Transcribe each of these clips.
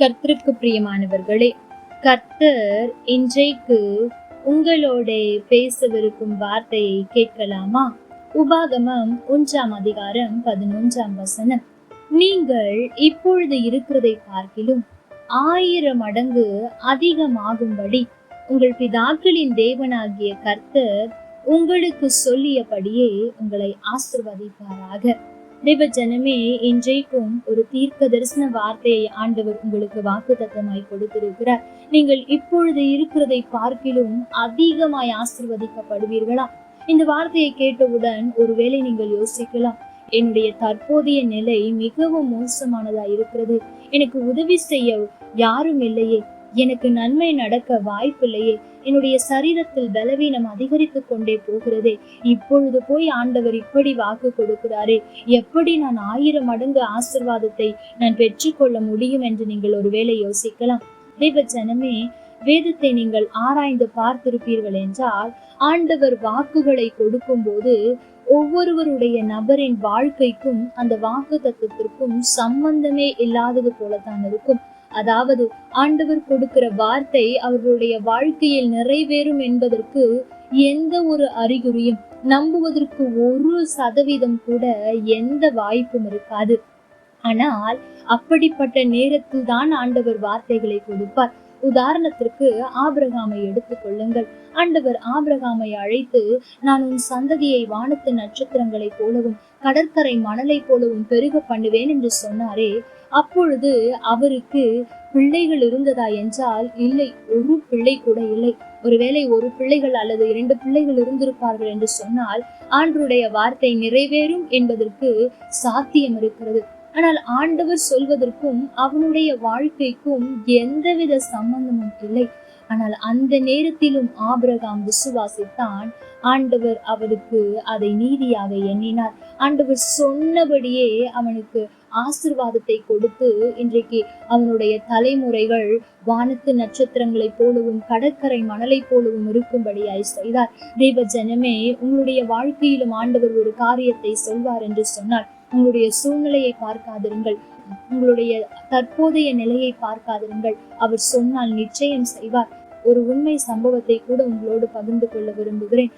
கர்த்தருக்கு பிரியமானவர்களே கர்த்தர் இன்றைக்கு உங்களோட பேசவிருக்கும் வார்த்தையை கேட்கலாமா? உபாகமம் ஒன்றாம் அதிகாரம் பதினொன்றாம் வசனம். நீங்கள் இப்பொழுது இருக்கிறதை பார்க்கிலும் ஆயிரம் மடங்கு அதிகமாகும்படி உங்கள் பிதாக்களின் தேவனாகிய கர்த்தர் உங்களுக்கு சொல்லியபடியே உங்களை ஆசிர்வதிப்பாராக. தேவ ஜனமே இன்றைக்கும் ஒரு தீர்க்க தரிசன வார்த்தையை ஆண்டவர் உங்களுக்கு வாக்குத்தத்தமாய் கொடுத்திருக்கிறார். நீங்கள் இப்பொழுது இருக்கிறதை பார்க்கிலும் அதிகமாய் ஆசிர்வதிக்கப்படுவீர்களா? இந்த வார்த்தையை கேட்டவுடன் ஒருவேளை நீங்கள் யோசிக்கலாம் என்னுடைய தற்போதைய நிலை மிகவும் மோசமானதா இருக்கிறது. எனக்கு உதவி செய்ய யாரும் இல்லையே. எனக்கு நன்மை நடக்க வாய்ப்பில்லையே. என்னுடைய சரீரத்தில் பலவீனம் அதிகரித்து கொண்டே போகிறதே. இப்பொழுது போய் ஆண்டவர் இப்படி வாக்கு கொடுக்கிறாரே. எப்படி நான் ஆயிரம் மடங்கு ஆசிர்வாதத்தை நான் பெற்றுக்கொள்ள முடியும் என்று நீங்கள் ஒருவேளை யோசிக்கலாம். தேவ ஜனமே வேதத்தை நீங்கள் ஆராய்ந்து பார்த்திருப்பீர்கள் என்றால் ஆண்டவர் வாக்குகளை கொடுக்கும்போது ஒவ்வொருவருடைய நபரின் வாழ்க்கைக்கும் அந்த வாக்கு தத்துவத்திற்கும் சம்பந்தமே இல்லாதது போலத்தான் இருக்கும். அதாவது ஆண்டவர் கொடுக்கிற வார்த்தை அவர்களுடைய வாழ்க்கையில் நிறைவேறும் என்பதற்கு எந்த ஒரு அறிகுறியும் நம்புவதற்கு ஒரு சதவீதம் கூட எந்த வாய்ப்பும் இருக்காது. ஆனால் அப்படிப்பட்ட நேரத்தில் தான் ஆண்டவர் வார்த்தைகளை கொடுப்பார். உதாரணத்திற்கு ஆபிரகாமை எடுத்துக் கொள்ளுங்கள். ஆண்டவர் ஆபிரகாமை அழைத்து நான் உன் சந்ததியை வானத்து நட்சத்திரங்களைப் போலவும் கடற்கரை மணலை போலவும் பெருக பண்ணுவேன் என்று சொன்னாரே. அப்பொழுது அவருக்கு பிள்ளைகள் இருந்ததா என்றால் இல்லை ஒரு பிள்ளை கூட இல்லை. ஒருவேளை ஒரு பிள்ளைகள் அல்லது இரண்டு பிள்ளைகள் இருந்திருப்பார்கள் என்று சொன்னால் ஆண்டருடைய வார்த்தை நிறைவேறும் என்பதற்கு சாத்தியம் இருக்கிறது. ஆனால் ஆண்டவர் சொல்வதற்கும் அவனுடைய வாழ்க்கைக்கும் எந்தவித சம்பந்தமும் இல்லை. ஆனால் அந்த நேரத்திலும் ஆபிரகாம் விசுவாசித்தான் ஆண்டவர் அவருக்கு அதை நீதியாக எண்ணினார். ஆண்டவர் சொன்னபடியே அவனுக்கு ஆசிர்வாதத்தை கொடுத்து இன்றைக்கு அவனுடைய தலைமுறைகள் வானத்து நட்சத்திரங்களைப் போலவும் கடற்கரை மணலைப் போலவும் இருக்கும்படியாய் செய்தார். தேவ ஜனமே உங்களுடைய வாழ்க்கையிலும் ஆண்டவர் ஒரு காரியத்தை சொல்வார் என்று சொன்னார். உங்களுடைய சூழ்நிலையை பார்க்காதிருங்கள். உங்களுடைய தற்போதைய நிலையை பார்க்காதிருங்கள். அவர் சொன்னால் நிச்சயம் செய்வார். ஒரு உண்மை சம்பவத்தை கூட உங்களோடு பகிர்ந்து கொள்ள விரும்புகிறேன்.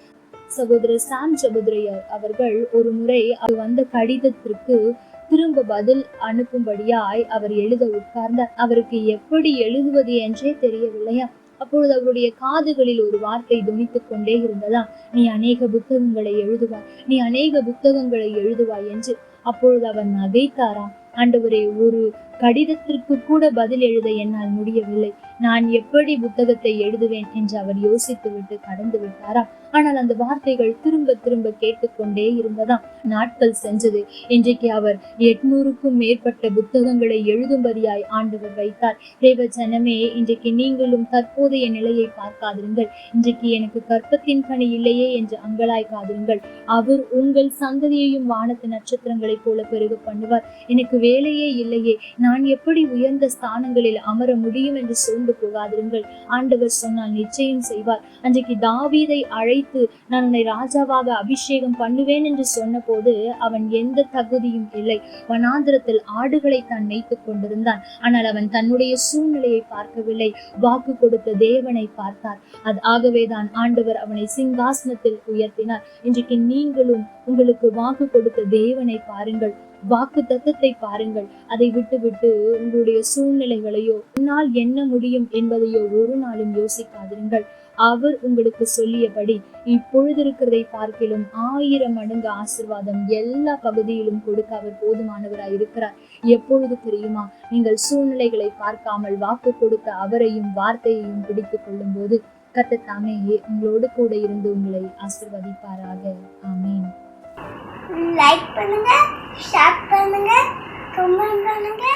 சகோதரர் சாம் ஜபதுரையர் அவர்கள் ஒரு முறை அவர் வந்த கடிதத்திற்கு திரும்ப பதில் அனுப்பும்படியாய் அவர் எழுத உட்கார்ந்தார். அவருக்கு எப்படி எழுதுவது என்றே தெரியவில்லையா? அப்பொழுது அவருடைய காதுகளில் ஒரு வார்த்தை துணித்துக் கொண்டே இருந்ததா நீ அநேக புத்தகங்களை எழுதுவாய் நீ அநேக புத்தகங்களை எழுதுவாய் என்று. அப்பொழுது அவர் நகைத்தாராம். ஆண்டவரே ஒரு கடிதத்திற்கு கூட பதில் எழுத என்னால் முடியவில்லை. நான் எப்படி புத்தகத்தை எழுதுவேன் என்று அவர் யோசித்துவிட்டு கடந்து விட்டாரா? ஆனால் அந்த வார்த்தைகள் திரும்ப திரும்ப கேட்டுக்கொண்டே இருந்ததாம் நாட்கள் சென்றது. இன்றைக்கு அவர் எட்நூறுக்கும் மேற்பட்ட புத்தகங்களை எழுதும்படியாய் ஆண்டவர் வைத்தார். தேவ ஜனமே இன்றைக்கு நீங்களும் தற்போதைய நிலையை பார்க்காதிருங்கள். இன்றைக்கு எனக்கு கற்பத்தின் பணி இல்லையே என்று அங்கலாய்க்காதிருங்கள். அவர் உங்கள் சந்ததியையும் வானத்து நட்சத்திரங்களைப் போல பெருக பண்ணுவார். எனக்கு வேலையே இல்லையே. நான் எப்படி உயர்ந்த ஸ்தானங்களில் அமர முடியும் என்று சோர்ந்து போகாதிருங்கள். ஆண்டவர் சொன்னால் நிச்சயம் செய்வார். அன்றைக்கு தாவீதை அழைத்து நான் உன்னை ராஜாவாக அபிஷேகம் பண்ணுவேன் என்று சொன்னபோது அவன் எந்த தகுதியும் இல்லை. வனாந்திரத்தில் ஆடுகளை தான் மேய்த்துக் கொண்டிருந்தான். ஆனால் அவன் தன்னுடைய சூழ்நிலையை பார்க்கவில்லை. வாக்கு கொடுத்த தேவனை பார்த்தார். அது ஆகவேதான் ஆண்டவர் அவனை சிங்காசனத்தில் உயர்த்தினார். இன்றைக்கு நீங்களும் உங்களுக்கு வாக்கு கொடுத்த தேவனை பாருங்கள். வாக்கு தத்தத்தை பாருங்கள். அதை விட்டுவிட்டு உங்களுடைய சூழ்நிலைகளையோ உன்னால் என்ன முடியும் என்பதையோ ஒரு நாளும் யோசிக்காதிருங்கள். அவர் உங்களுக்கு சொல்லியபடி இப்பொழுது இருக்கிறதை பார்க்கிலும் ஆயிரம் மடங்கு ஆசிர்வாதம் எல்லா பகுதியிலும் கொடுக்க அவர் போதுமானவராய் இருக்கிறார். எப்பொழுது தெரியுமா? நீங்கள் சூழ்நிலைகளை பார்க்காமல் வாக்கு கொடுத்த அவரையும் வார்த்தையையும் பிடித்துக் கொள்ளும் போது கத்தத்தாமே உங்களோடு கூட இருந்து உங்களை ஆசிர்வதிப்பாராக. ஆமீன். லைக் பண்ணுங்க பண்ணுங்க கமெண்ட் பண்ணுங்க